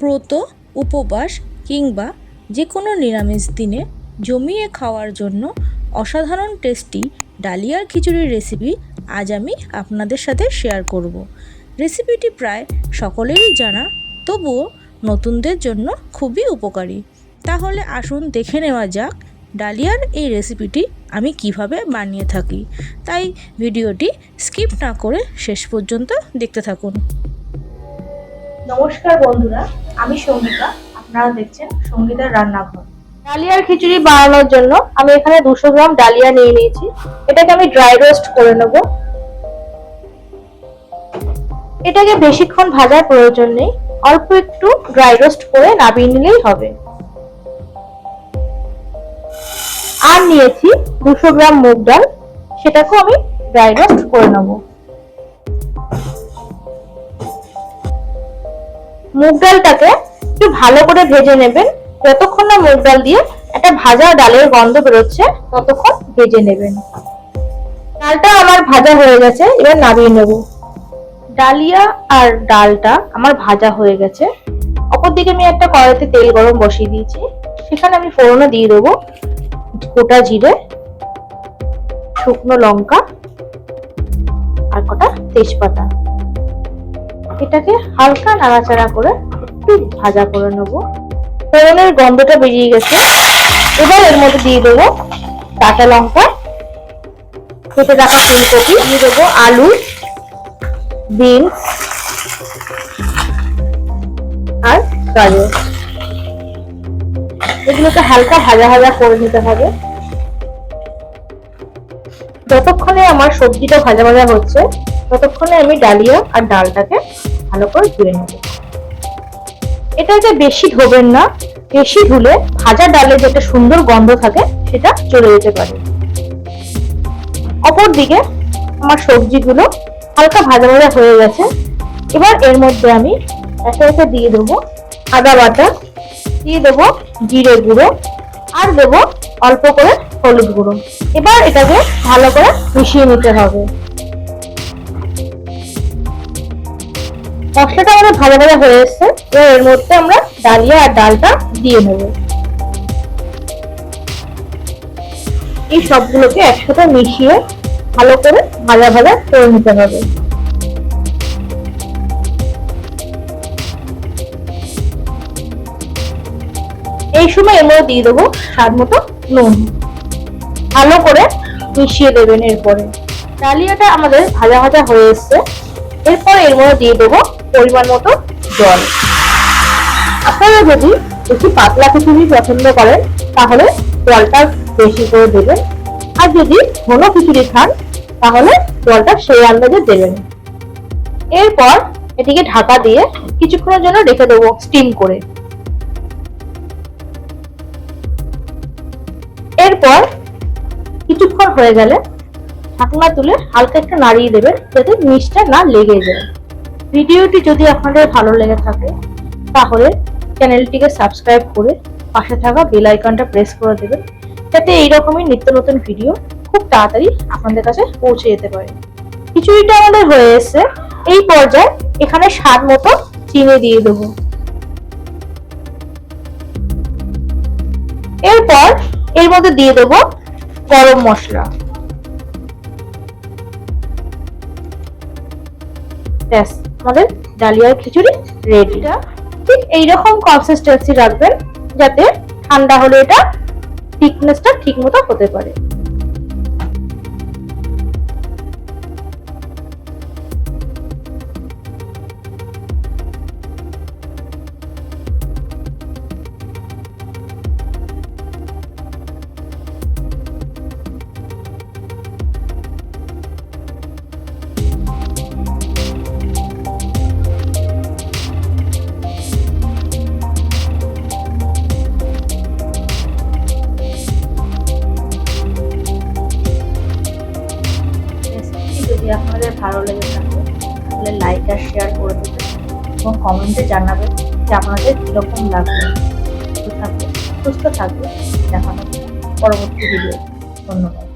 ব্রত, উপবাস কিংবা যে কোনো নিরামিষ দিনে জমিয়ে খাওয়ার জন্য অসাধারণ টেস্টি ডালিয়ার খিচুড়ির রেসিপি আজ আমি আপনাদের সাথে শেয়ার করব। রেসিপিটি প্রায় সকলেরই জানা, তবুও নতুনদের জন্য খুবই উপকারী। তাহলে আসুন দেখে নেওয়া যাক ডালিয়ার এই রেসিপিটি আমি কীভাবে বানিয়ে থাকি। তাই ভিডিওটি স্কিপ না করে শেষ পর্যন্ত দেখতে থাকুন। নমস্কার বন্ধুরা, আমি সঙ্গীতা। আপনারা দেখছেন সঙ্গীতার রান্নাঘর। ডালিয়ার খিচুড়ি বানানোর জন্য আমি এখানে দুশো গ্রাম ডালিয়া নিয়ে নিয়েছি। এটাকে আমি ড্রাই রোস্ট করে নেব। এটাকে বেশিক্ষণ ভাজার প্রয়োজন নেই। অল্প একটু ড্রাই রোস্ট করে নামিয়ে নিলেই হবে। আর নিয়েছি দুশো গ্রাম মুগ ডাল। সেটাকেও আমি ড্রাই রোস্ট করে নেব। মুগ ডালটাকে একটু ভালো করে ভেজে নেবেন। যতক্ষণ না মুগ ডাল দিয়ে একটা ভাজা ডালের গন্ধ বেরোচ্ছে, ততক্ষণ ভেজে নেবেন। ডালটা আমার ভাজা হয়ে গেছে, এবার নামিয়ে নেব। ডালিয়া আর ডালটা আমার ভাজা হয়ে গেছে। অপরদিকে আমি একটা কড়াইতে তেল গরম বসিয়ে দিয়েছি। সেখানে আমি ফোড়নে দিয়ে দেবো। গোটা জিরে, শুকনো লঙ্কা আর কটা তেজপাতা। এটাকে হালকা নাড়াচাড়া করে একটু ভাজা করে নেব। ফোড়নের গন্ধটা বেরিয়ে গেছে। এবার এর মধ্যে দিয়ে দেবো কাঁচা লঙ্কা। কেটে রাখা ফুলকপি। দিয়ে দেবো আলু, বিনস আর গাজর। এগুলোকে হালকা ভাজা ভাজা করে নিতে হবে। যতক্ষণে আমার সবজিটা ভাজা ভাজা হচ্ছে, ততক্ষণে আমি ডালিয়া আর ডালটাকে ভালো করে ধুয়ে নেব। এটাকে বেশি ধোবেন না, বেশি ধুলে ভাজা ডালে যে একটা সুন্দর গন্ধ থাকে, সেটা চলে যেতে পারে। অপরদিকে আমার সবজিগুলো হালকা ভাজা ভাজা হয়ে গেছে। এবার এর মধ্যে আমি একে একে দিয়ে দেবো আদা বাটা, দিয়ে দেবো জিরে গুঁড়ো, আর দেবো অল্প করে হলুদ গুঁড়ো। এবার এটাকে ভালো করে মিশিয়ে নিতে হবে। মশলাটা আমাদের ভালো ভালো হয়ে এসছে। এবার এর মধ্যে আমরা ডালিয়া আর ডালটা দিয়ে নেব। এই সবগুলোকে একসাথে মিশিয়ে ভালো করে ভাজা ভাজা করে নিতে হবে। এই সময় এর মধ্যে দিয়ে দেবো স্বাদ মতো নুন। ভালো করে মিশিয়ে দেবেন এরপরে। ডালিয়াটা আমাদের ভাজা ভাজা হয়ে এসছে। এরপর এর মধ্যে দিয়ে দেবো পরিমাণ মতো জল। আপনারা যদি একটু পাতলা খিচুড়ি পছন্দ করেন, তাহলে জলটা বেশি করে দেবেন। আর যদি ঘন খিচুড়ি খান, তাহলে জলটা সেই আন্দাজে দেবেন। এরপর এটিকে ঢাকা দিয়ে কিছুক্ষণের জন্য রেখে দেবো স্টিম করে। এরপর কিছুক্ষণ হয়ে গেলে ঢাকনা তুলে হালকা একটু নাড়িয়ে দেবেন, যাতে মিষ্টা না লেগে যায়। ভিডিওটি যদি আপনাদের ভালো লেগে থাকে, তাহলে চ্যানেলটিকে সাবস্ক্রাইব করে পাশে থাকা বেল আইকনটা প্রেস করে দেবেন, যাতে এইরকমই নিত্য নতুন ভিডিও খুব তাড়াতাড়ি আপনাদের কাছে পৌঁছে যেতে পারে। খিচুড়িটা আমাদের হয়ে এসছে। এই পর্যায়ে এখানে স্বাদ মতো চিনি দিয়ে দেবো। এরপর এর মধ্যে দিয়ে দেবো গরম মশলা। ব্যাস। আমাদের ডালিয়ার খিচুড়ি রেডি ঠিক এইরকম কনসিস্টেন্সি রাখবেন যাতে ঠান্ডা হলে এটা থিকনেসটা ঠিক মতো হতে পারে। ভালো লেগে থাকে তাহলে লাইক আর শেয়ার করে দেবেন এবং কমেন্টে জানাবেন যে আপনাদের কীরকম লাগবে। সুস্থ থাকবে সুস্থ থাকবে দেখা হবে পরবর্তী ভিডিও ধন্যবাদ।